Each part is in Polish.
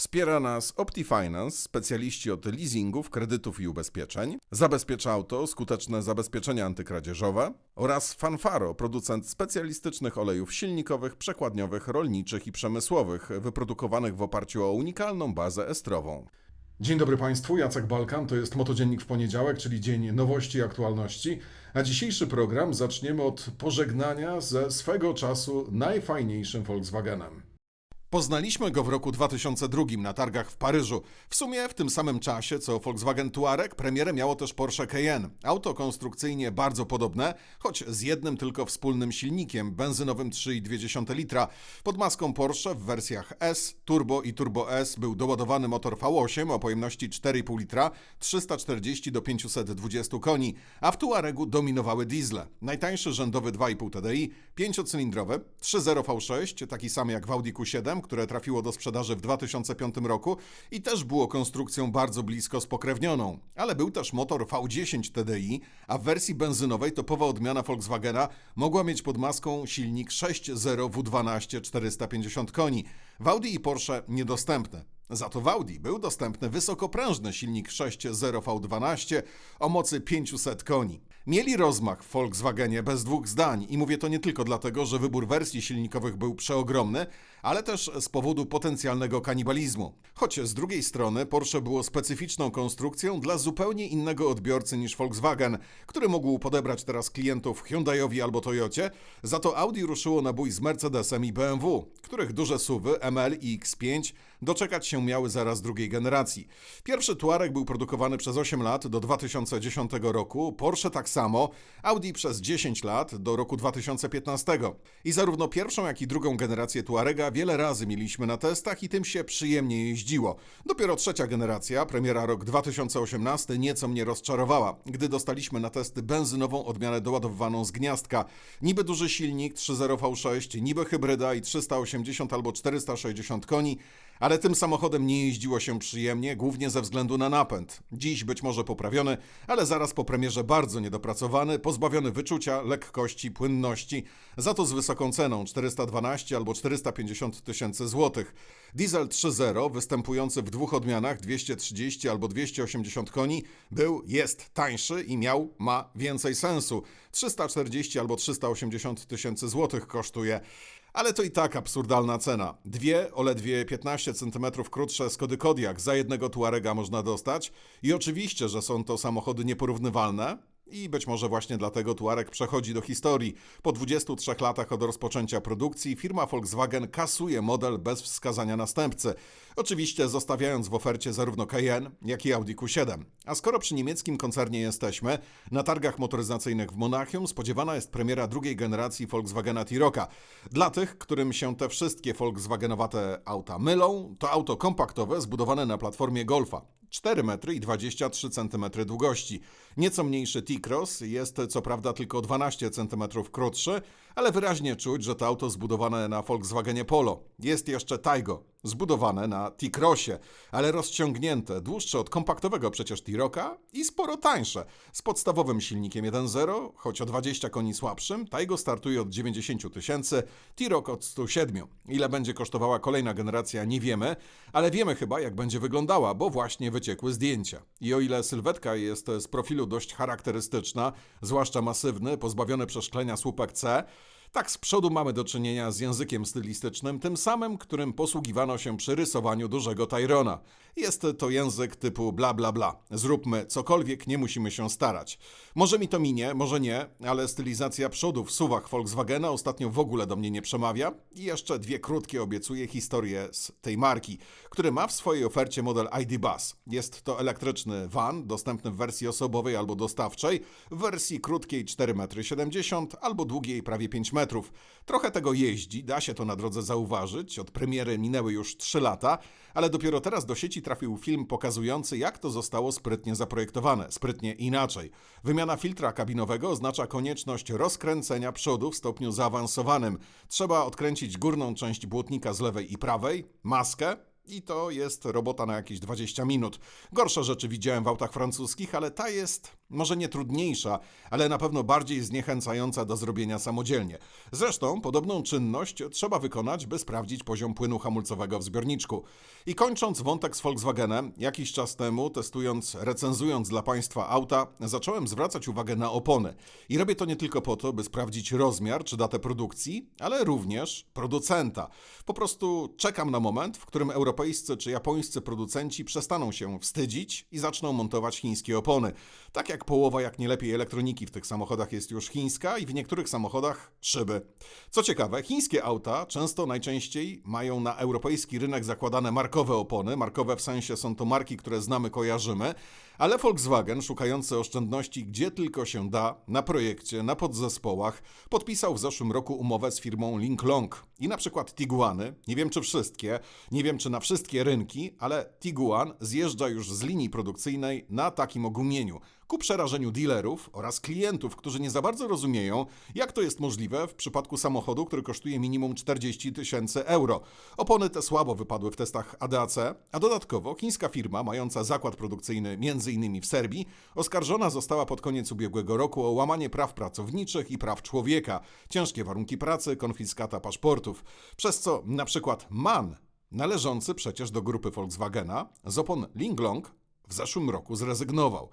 Wspiera nas OptiFinance, specjaliści od leasingów, kredytów i ubezpieczeń, Zabezpiecza Auto, skuteczne zabezpieczenia antykradzieżowe oraz Fanfaro, producent specjalistycznych olejów silnikowych, przekładniowych, rolniczych i przemysłowych, wyprodukowanych w oparciu o unikalną bazę estrową. Dzień dobry Państwu, Jacek Balkan, to jest Motodziennik w poniedziałek, czyli dzień nowości i aktualności. A dzisiejszy program zaczniemy od pożegnania ze swego czasu najfajniejszym Volkswagenem. Poznaliśmy go w roku 2002 na targach w Paryżu. W sumie w tym samym czasie co Volkswagen Touareg premierę miało też Porsche Cayenne. Auto konstrukcyjnie bardzo podobne, choć z jednym tylko wspólnym silnikiem, benzynowym 3,2 litra. Pod maską Porsche w wersjach S, Turbo i Turbo S był doładowany motor V8 o pojemności 4,5 litra, 340 do 520 koni, a w Touaregu dominowały diesle. Najtańszy rzędowy 2,5 TDI, 5-cylindrowy, 3.0 V6, taki sam jak w Audi Q7, które trafiło do sprzedaży w 2005 roku i też było konstrukcją bardzo blisko spokrewnioną. Ale był też motor V10 TDI, a w wersji benzynowej topowa odmiana Volkswagena mogła mieć pod maską silnik 6.0 W12 450 koni. W Audi i Porsche niedostępne. Za to w Audi był dostępny wysokoprężny silnik 6.0 V12 o mocy 500 koni. Mieli rozmach w Volkswagenie bez dwóch zdań i mówię to nie tylko dlatego, że wybór wersji silnikowych był przeogromny, ale też z powodu potencjalnego kanibalizmu. Choć z drugiej strony Porsche było specyficzną konstrukcją dla zupełnie innego odbiorcy niż Volkswagen, który mógł podebrać teraz klientów Hyundaiowi albo Toyocie, za to Audi ruszyło na bój z Mercedesem i BMW, których duże suwy ML i X5 doczekać się miały zaraz drugiej generacji. Pierwszy Tuareg był produkowany przez 8 lat do 2010 roku, Porsche tak samo, Audi przez 10 lat do roku 2015. I zarówno pierwszą, jak i drugą generację Tuarega wiele razy mieliśmy na testach i tym się przyjemnie jeździło. Dopiero trzecia generacja, premiera rok 2018, nieco mnie rozczarowała, gdy dostaliśmy na testy benzynową odmianę doładowywaną z gniazdka. Niby duży silnik 3.0 V6, niby hybryda i 380 albo 460 koni, ale tym samochodem nie jeździło się przyjemnie, głównie ze względu na napęd. Dziś być może poprawiony, ale zaraz po premierze bardzo niedopracowany, pozbawiony wyczucia, lekkości, płynności, za to z wysoką ceną 412 albo 450 tysięcy złotych. Diesel 3.0, występujący w dwóch odmianach 230 albo 280 koni, był, jest tańszy i miał, ma więcej sensu. 340 albo 380 tysięcy złotych kosztuje. Ale to i tak absurdalna cena. Dwie o ledwie 15 cm krótsze Skody Kodiaq za jednego Tuarega można dostać i oczywiście, że są to samochody nieporównywalne, i być może właśnie dlatego Tuareg przechodzi do historii. Po 23 latach od rozpoczęcia produkcji firma Volkswagen kasuje model bez wskazania następcy. Oczywiście zostawiając w ofercie zarówno Cayenne, jak i Audi Q7. A skoro przy niemieckim koncernie jesteśmy, na targach motoryzacyjnych w Monachium spodziewana jest premiera drugiej generacji Volkswagena Tiroka. Dla tych, którym się te wszystkie Volkswagenowate auta mylą, to auto kompaktowe zbudowane na platformie Golfa. 4 metry i 23 cm długości. Nieco mniejszy T-Cross jest co prawda tylko 12 cm krótszy, ale wyraźnie czuć, że to auto zbudowane na Volkswagenie Polo. Jest jeszcze Taigo, zbudowane na T-Crossie, ale rozciągnięte, dłuższe od kompaktowego przecież T-Rocka i sporo tańsze. Z podstawowym silnikiem 1.0, choć o 20 koni słabszym, Taigo startuje od 90 tysięcy, T-Rock od 107. Ile będzie kosztowała kolejna generacja nie wiemy, ale wiemy chyba jak będzie wyglądała, bo właśnie wyciekły zdjęcia. I o ile sylwetka jest z profilu dość charakterystyczna, zwłaszcza masywny, pozbawiony przeszklenia słupek C, tak z przodu mamy do czynienia z językiem stylistycznym, tym samym, którym posługiwano się przy rysowaniu dużego Tyrona. Jest to język typu bla bla bla. Zróbmy cokolwiek, nie musimy się starać. Może mi to minie, może nie, ale stylizacja przodu w suwach Volkswagena ostatnio w ogóle do mnie nie przemawia. I jeszcze dwie krótkie obiecuję historie z tej marki, który ma w swojej ofercie model ID Bus. Jest to elektryczny van, dostępny w wersji osobowej albo dostawczej, w wersji krótkiej 4,70 m albo długiej prawie 5 Trochę tego jeździ, da się to na drodze zauważyć. Od premiery minęły już 3 lata, ale dopiero teraz do sieci trafił film pokazujący, jak to zostało sprytnie zaprojektowane, sprytnie inaczej. Wymiana filtra kabinowego oznacza konieczność rozkręcenia przodu w stopniu zaawansowanym. Trzeba odkręcić górną część błotnika z lewej i prawej, maskę, i to jest robota na jakieś 20 minut. Gorsze rzeczy widziałem w autach francuskich, ale ta jest Może nie trudniejsza, ale na pewno bardziej zniechęcająca do zrobienia samodzielnie. Zresztą podobną czynność trzeba wykonać, by sprawdzić poziom płynu hamulcowego w zbiorniczku. I kończąc wątek z Volkswagenem, jakiś czas temu, testując, recenzując dla Państwa auta, zacząłem zwracać uwagę na opony. I robię to nie tylko po to, by sprawdzić rozmiar czy datę produkcji, ale również producenta. Po prostu czekam na moment, w którym europejscy czy japońscy producenci przestaną się wstydzić i zaczną montować chińskie opony. Tak jak połowa, jak nie lepiej elektroniki w tych samochodach jest już chińska i w niektórych samochodach szyby. Co ciekawe, chińskie auta często najczęściej mają na europejski rynek zakładane markowe opony. Markowe w sensie są to marki, które znamy, kojarzymy, ale Volkswagen, szukający oszczędności gdzie tylko się da, na projekcie, na podzespołach, podpisał w zeszłym roku umowę z firmą Linklong. I na przykład Tiguany, nie wiem czy wszystkie, nie wiem czy na wszystkie rynki, ale Tiguan zjeżdża już z linii produkcyjnej na takim ogumieniu. Ku przerażeniu dealerów oraz klientów, którzy nie za bardzo rozumieją, jak to jest możliwe w przypadku samochodu, który kosztuje minimum 40 tysięcy euro. Opony te słabo wypadły w testach ADAC, a dodatkowo chińska firma, mająca zakład produkcyjny m.in. w Serbii, oskarżona została pod koniec ubiegłego roku o łamanie praw pracowniczych i praw człowieka, ciężkie warunki pracy, konfiskata paszportów, przez co na przykład MAN, należący przecież do grupy Volkswagena, z opon Linglong w zeszłym roku zrezygnował.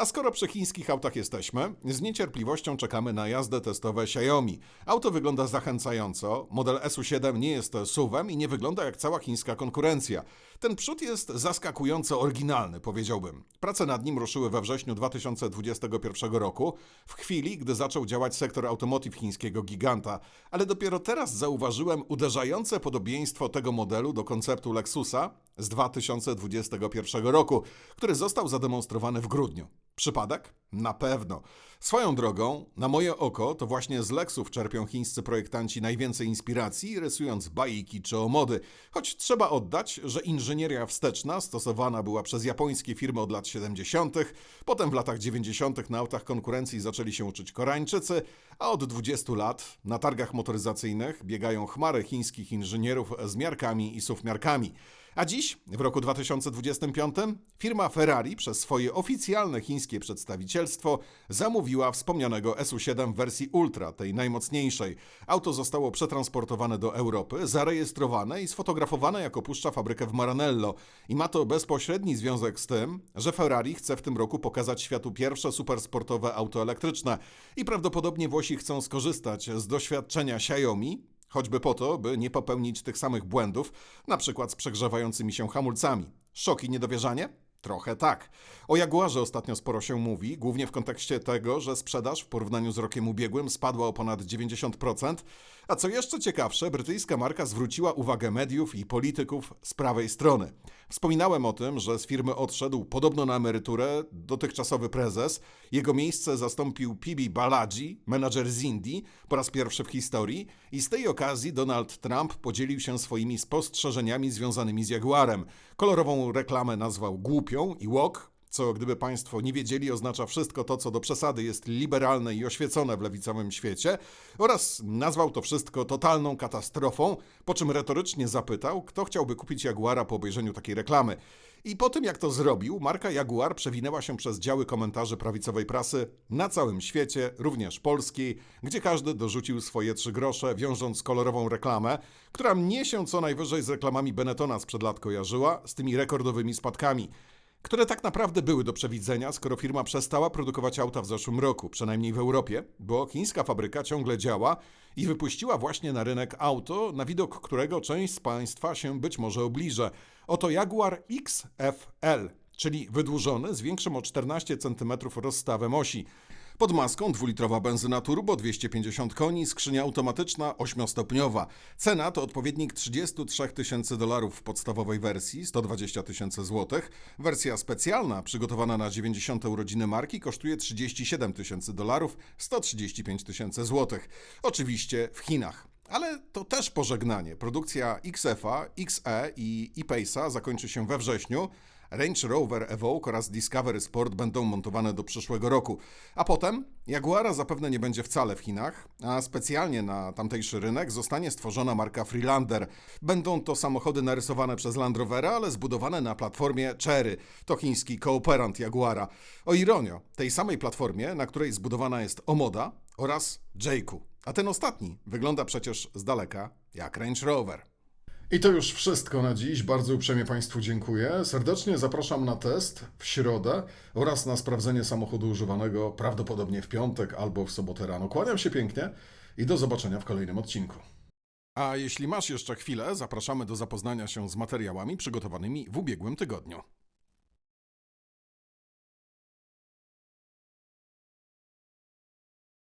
A skoro przy chińskich autach jesteśmy, z niecierpliwością czekamy na jazdę testowe Xiaomi. Auto wygląda zachęcająco, model SU7 nie jest SUV-em i nie wygląda jak cała chińska konkurencja. Ten przód jest zaskakująco oryginalny, powiedziałbym. Prace nad nim ruszyły we wrześniu 2021 roku, w chwili, gdy zaczął działać sektor automotive chińskiego giganta, ale dopiero teraz zauważyłem uderzające podobieństwo tego modelu do konceptu Lexusa z 2021 roku, który został zademonstrowany w grudniu. Przypadek? Na pewno. Swoją drogą, na moje oko, to właśnie z Lexów czerpią chińscy projektanci najwięcej inspiracji, rysując bajki czy omody. Choć trzeba oddać, że inżynieria wsteczna stosowana była przez japońskie firmy od lat 70., potem w latach 90. na autach konkurencji zaczęli się uczyć Koreańczycy, a od 20 lat na targach motoryzacyjnych biegają chmary chińskich inżynierów z miarkami i suwmiarkami. A dziś, w roku 2025, firma Ferrari przez swoje oficjalne chińskie przedstawicielstwo zamówiła wspomnianego SU7 w wersji Ultra, tej najmocniejszej. Auto zostało przetransportowane do Europy, zarejestrowane i sfotografowane jak opuszcza fabrykę w Maranello. I ma to bezpośredni związek z tym, że Ferrari chce w tym roku pokazać światu pierwsze supersportowe auto elektryczne. I prawdopodobnie Włosi chcą skorzystać z doświadczenia Xiaomi, Choćby po to, by nie popełnić tych samych błędów, na przykład z przegrzewającymi się hamulcami. Szok i niedowierzanie? Trochę tak. O Jaguarze ostatnio sporo się mówi, głównie w kontekście tego, że sprzedaż w porównaniu z rokiem ubiegłym spadła o ponad 90%, a co jeszcze ciekawsze, brytyjska marka zwróciła uwagę mediów i polityków z prawej strony. Wspominałem o tym, że z firmy odszedł podobno na emeryturę dotychczasowy prezes. Jego miejsce zastąpił Pibi Balaji, menadżer z Indii, po raz pierwszy w historii i z tej okazji Donald Trump podzielił się swoimi spostrzeżeniami związanymi z Jaguarem. Kolorową reklamę nazwał i łok, co gdyby Państwo nie wiedzieli, oznacza wszystko to, co do przesady jest liberalne i oświecone w lewicowym świecie, oraz nazwał to wszystko totalną katastrofą, po czym retorycznie zapytał, kto chciałby kupić Jaguara po obejrzeniu takiej reklamy. I po tym, jak to zrobił, marka Jaguar przewinęła się przez działy komentarzy prawicowej prasy na całym świecie, również polskiej, gdzie każdy dorzucił swoje trzy grosze, wiążąc kolorową reklamę, która mnie się co najwyżej z reklamami Benettona sprzed lat kojarzyła, z tymi rekordowymi spadkami które tak naprawdę były do przewidzenia, skoro firma przestała produkować auta w zeszłym roku, przynajmniej w Europie, bo chińska fabryka ciągle działa i wypuściła właśnie na rynek auto, na widok którego część z Państwa się być może obliże. Oto Jaguar XFL, czyli wydłużony z większym o 14 cm rozstawem osi. Pod maską dwulitrowa benzyna turbo 250 koni, skrzynia automatyczna 8-stopniowa. Cena to odpowiednik 33 tysięcy dolarów w podstawowej wersji, 120 tysięcy złotych. Wersja specjalna, przygotowana na 90. urodziny marki, kosztuje 37 tysięcy dolarów, 135 tysięcy złotych. Oczywiście w Chinach. Ale to też pożegnanie. Produkcja XF-a, XE i E-Pace'a zakończy się we wrześniu, Range Rover Evoque oraz Discovery Sport będą montowane do przyszłego roku. A potem Jaguara zapewne nie będzie wcale w Chinach, a specjalnie na tamtejszy rynek zostanie stworzona marka Freelander. Będą to samochody narysowane przez Land Rovera, ale zbudowane na platformie Chery. To chiński kooperant Jaguara. O ironio, tej samej platformie, na której zbudowana jest Omoda oraz Jayku. A ten ostatni wygląda przecież z daleka jak Range Rover. I to już wszystko na dziś. Bardzo uprzejmie Państwu dziękuję. Serdecznie zapraszam na test w środę oraz na sprawdzenie samochodu używanego prawdopodobnie w piątek albo w sobotę rano. Kłaniam się pięknie i do zobaczenia w kolejnym odcinku. A jeśli masz jeszcze chwilę, zapraszamy do zapoznania się z materiałami przygotowanymi w ubiegłym tygodniu.